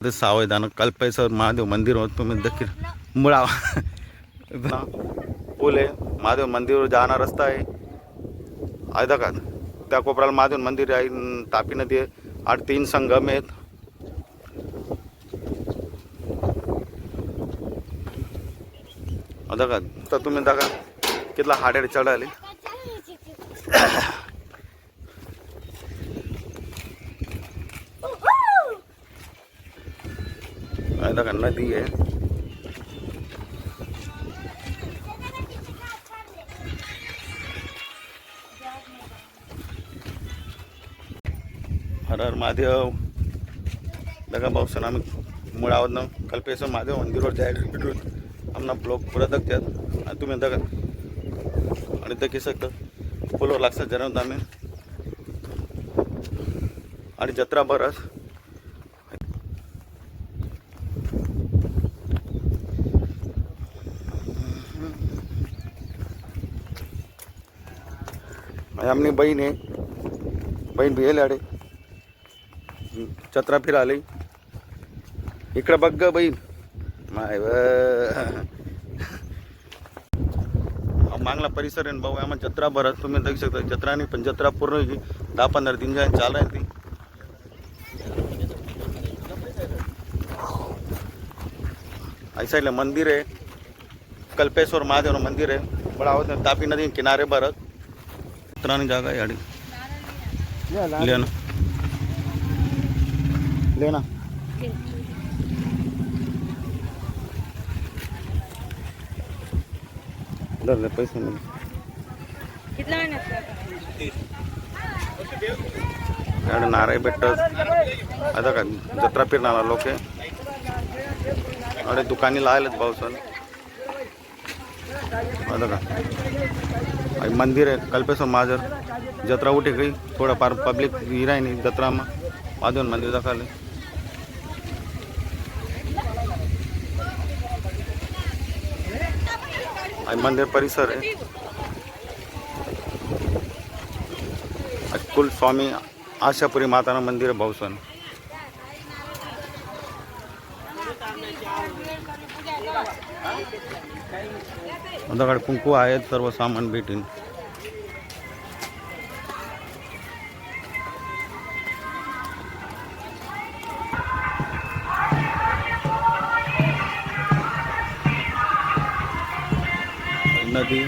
ते सावधान कल्पेश्वर महादेव मंदिर होत तुम्ही देखील मुळा पूल आहे महादेव मंदिरवर जाणार रस्ता आहे का त्या कोपऱ्याला महादेव मंदिर आहे तापी नदी आहे आठ तीन संगम आहेत आता का तर तुम्ही दाखा कितला हाड्याडे चढाले का नदी आहे. हर हर महादेव. लगा भाऊसन आम्ही मुळावरनं कल्पेश्वर महादेव मंदिरवर जायला भेटून आमना ब्लॉक पुरा त्यात आणि तुम्ही दगा. आणि दखी सकतं फुलवर लागतात जरा आम्ही आणि जत्रा बरस आमनी बहीण आहे बहीण भियेल चत्रा जत्रा फिराले इकडं बघ ग बहीण माय व. मागला परिसर आहे ना भाऊ आम्हाला जत्रा भरत तुम्ही देऊ शकता जत्रा हो, नाही पण जत्रा पूर्ण दहा पंधरा दिन जाय चाल आहे ती। ऐसा मंदिर आहे कल्पेश्वर महादेव मंदिर आहे बड़ा आवत तापी नदी किनारे भरत आहे याडी. लेना लेना दर ले पैसे आणत याड नाराय भेटत आता का जत्रा फिरणारा लोक अरे दुकानी लायलेत पावसान आता का? मंदिर आहे कल्पेश्वर महाजर जत्रा उठे गई थोडंफार पब्लिक हिराय नाही जत्रामा. माधवन मंदिर दाखवले. मंदिर परिसर आहे. कुल स्वामी आशापुरी माताना मंदिर आहे भाऊसन. माझ्याकडे कुंकू आहेत सर्व सामान भेटेन. नदी.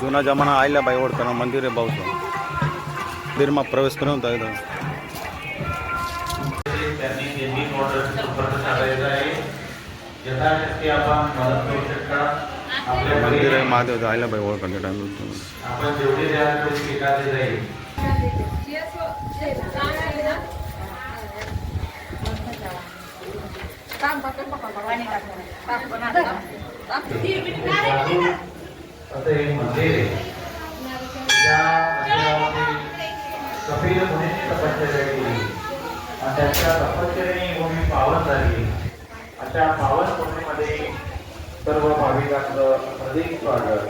जुना जमाना आयला बाई ओढताना मंदिर आहे भाऊसन मंदिરમાં प्रवेश करून होता संपर्क साधायचा आहे. यथाशक्ती आपण मदत करू शकता. आपल्या मंदिर महादेव आयला बाई ओळखण्याच्या टाइम आपण जेवढे द्याल तेवढे स्वीकारले जाईल. असं एक मंदिर आहे. त्या मंदिरामध्ये कपिल मुनींनी तपश्चर्या केली त्याच्या तपश्चर्याने भूमी पावन झाली. अशा पावन भूमीमध्ये सर्व भाविकांचं अधिक स्वागत.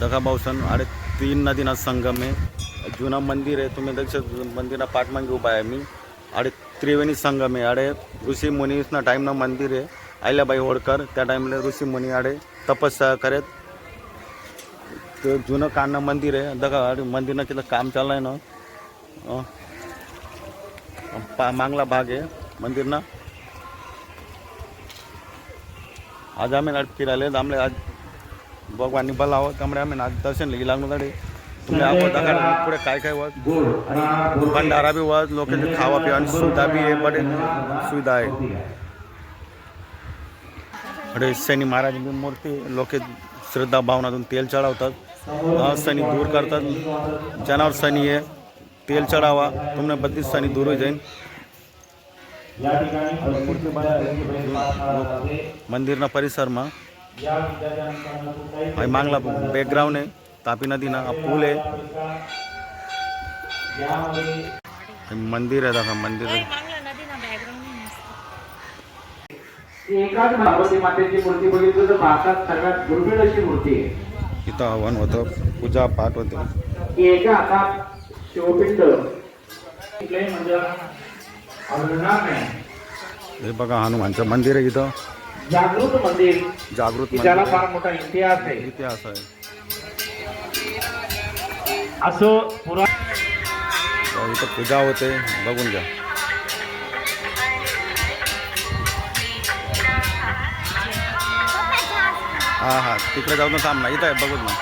दगा भाऊसन अरे तीन नदीना संगम आहे जुना मंदिर आहे तुम्ही दक्ष हो, मंदिरा पाठमागे उभा आहे मी। अरे त्रिवेणी संगम आहे अरे ऋषी मुनीसना टाईमनं मंदिर आहे आयल्याबाई होळकर त्या टाईमला ऋषी मुनी आडे तपस्या करत ते जुनं कांना मंदिर आहे. दगा मंदिरनं तिथं काम चाललं आहे ना. पा मागला भाग आहे मंदिरना. आज आम्ही आज फिरायला आमले आज भगवाननी बोलावं त्यामुळे आम्ही आज दर्शन लगी लागलो तुम्ही आपण पुढे काय काय वत भंडारा बी वत लोकांचे खावा पिवा आणि सुविधा बी आहे बडे सुविधा आहे. म्हणजे शनी महाराजांची मूर्ती लोक श्रद्धा भावनातून तेल चढवतात सनी दूर करतात जनावर सनी आहे तेल चढावा तुमने बत्तीस सनी दूर होई जाईन મંદિરના પરિસરમાં અહીં માંગલા બેકગ્રાઉન્ડ હે તાપી નદીના આ પુલ હે મંદિર હે દાખલા મંદિર एकाच पार्वती मातेची मूर्ती बघितली तर भारतात सगळ्यात दुर्मिळ अशी मूर्ती आहे. इथं हवन होतं पूजा पाठ होते. एका हातात शिवपिंड. नाही हे बघा हनुमानचं मंदिर आहे इथं. जागृत मंदिर जागृत मंदिर. फार मोठा इतिहास आहे. इतिहास आहे. असं पुरा इथं पूजा होते बघून घ्या. हा हा. तिकडे जाऊन थांबला इथं आहे बघून ना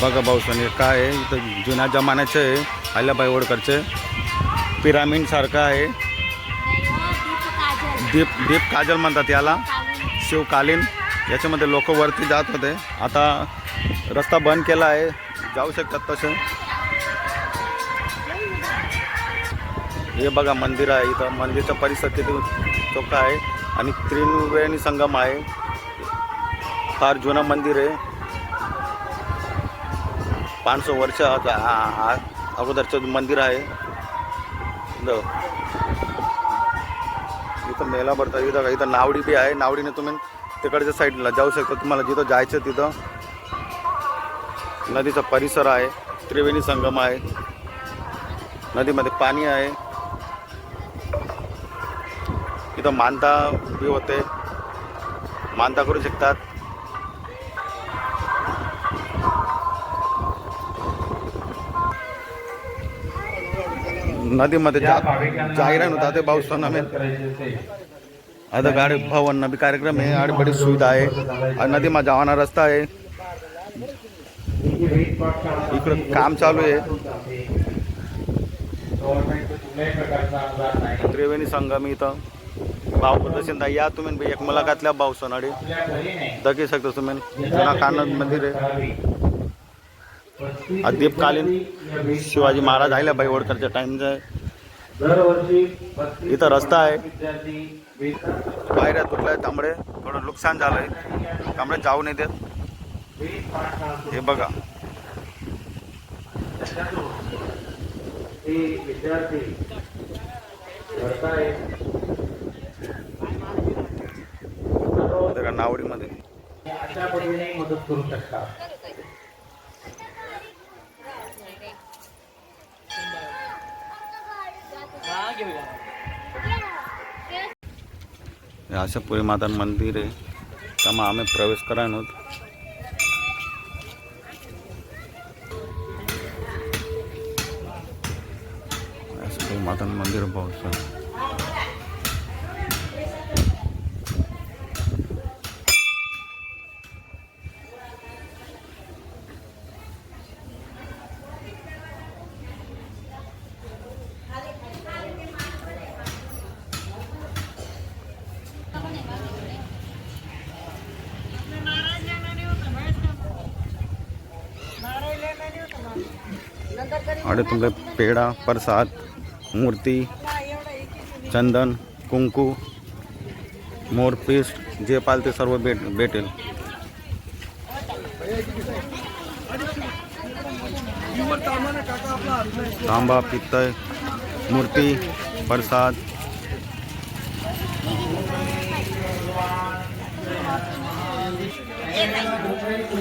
बघा भाऊ हे काय आहे? इथं जुन्या जमान्याचे आहे अहिल्याबाई होळकरचे पिरामिड सारखं आहे. दीप दीप काजल म्हणतात याला. शिवकालीन. याच्यामध्ये लोक वरती जात होते. आता रस्ता बंद केला आहे. जाऊ शकतात तसे. हे बघा मंदिर आहे. इथं मंदिरचा परिसर किती चोखा आहे आणि त्रिवेणी संगम आहे. फार जुनं मंदिर आहे. पाचशे वर्ष अगोदरचं मंदिर आहे. इथं इथं मेला भरता इथं इथं नावडी बी आहे. नावडीने तुम्ही तिकडच्या साईडला जाऊ शकता. तुम्हाला जिथं जायचं तिथं नदीचा परिसर आहे. त्रिवेणी संगम आहे. नदीमध्ये पाणी आहे. इथं मानता बी होते. मानता करू शकतात. नदीमध्ये जा होता ते पावसानं में. आता गाडी भवन बी कार्यक्रम आहे आणि बडी सुविधा आहे. आणि नदीमा जावाना रस्ता आहे. इकडं काम चालू आहे. त्रिवेणी संगम इथं. भाऊ प्रदर्शन या तुम्ही एक मुलाखतल्या भाऊ सोनाडी. दगी शकता तुम्ही जुना कानन मंदिर आहे. अद्यपकालीन शिवाजी महाराज आयला बाई होळकरच्या टाइमचं आहे इथं रस्ता आहे. पायऱ्या तुटल्या तांबडे. थोडं नुकसान झालंय. तांबडे जाऊ नाही देत. हे बघा. विद्यार्थी भरताय त्या नावडीमध्ये अशा पद्धतीने मदत करू असं पुरी माता मंदिर आहे. त्यामुळे आम्ही प्रवेश करायन होत पुरी माता मंदिर पाहू शकतो. आणि तुमचे पेढा प्रसाद मूर्ती चंदन कुंकू मोरपीस जे पाल ते सर्व भेट भेटेल तांबा पित्तळ मूर्ती प्रसाद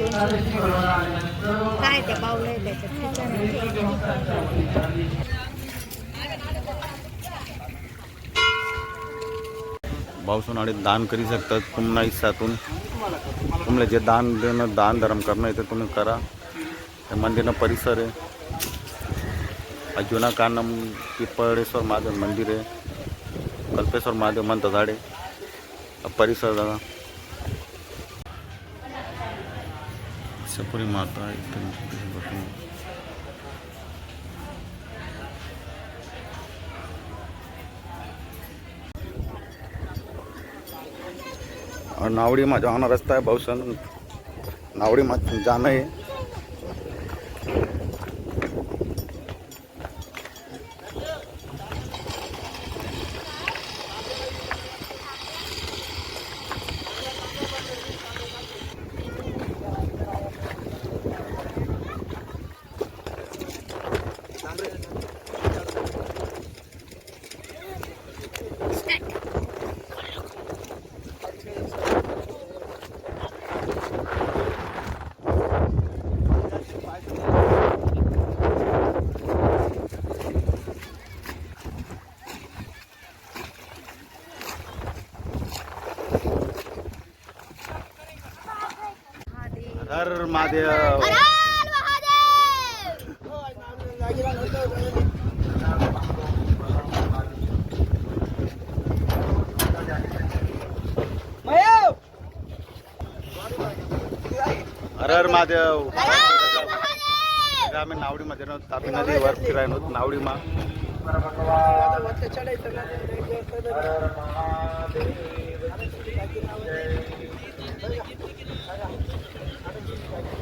केली काय ते आहे त्याच्यात? आणि दान करू शकतात तुम्हाला इच्छातून तुम्हाला जे दान देणं दान धर्म करणं आहे ते तुम्ही करा. ते मंदिरनं परिसर आहे. हा जुना कानम पिपळेश्वर महादेव मंदिर आहे. कल्पेश्वर महादेव म्हणतात झाडे परिसर दादा सपुरी माता इथे बघून. नावडीमा जाना रस्ता आहे भाऊसन नावडीमा जाणं आहे हर महादेव. हर हर महादेव. आम्ही नावडीमध्ये ना तापी नदीवर फिरायला नावडीमा. का like,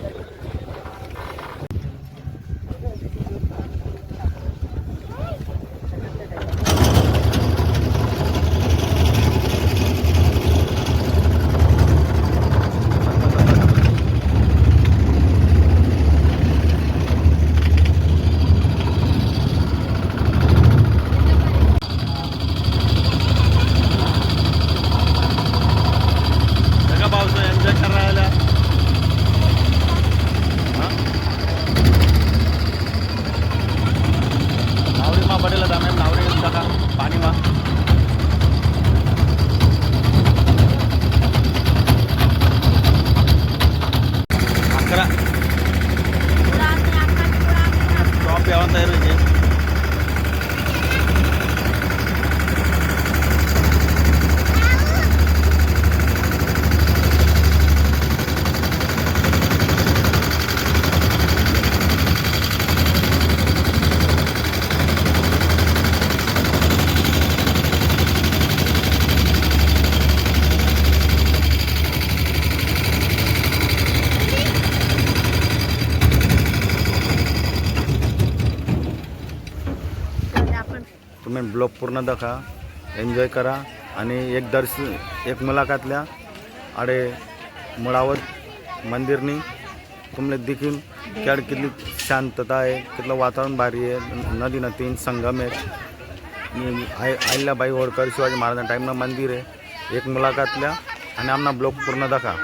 तुम्ही ब्लॉग पूर्ण दाखा एन्जॉय करा आणि एक दर्श एक मुलाखतल्या आडे मुळावत मंदिरनी तुम्हाला देखील खेळ कितली शांतता आहे कितलं वातावरण भारी आहे नदी तीन संगम आहेत. आणि अहिल्याबाई होळकर शिवाजी महाराजांना टाईमला मंदिर आहे. एक मुलाखतल्या आणि आमना ब्लॉग पूर्ण दाखा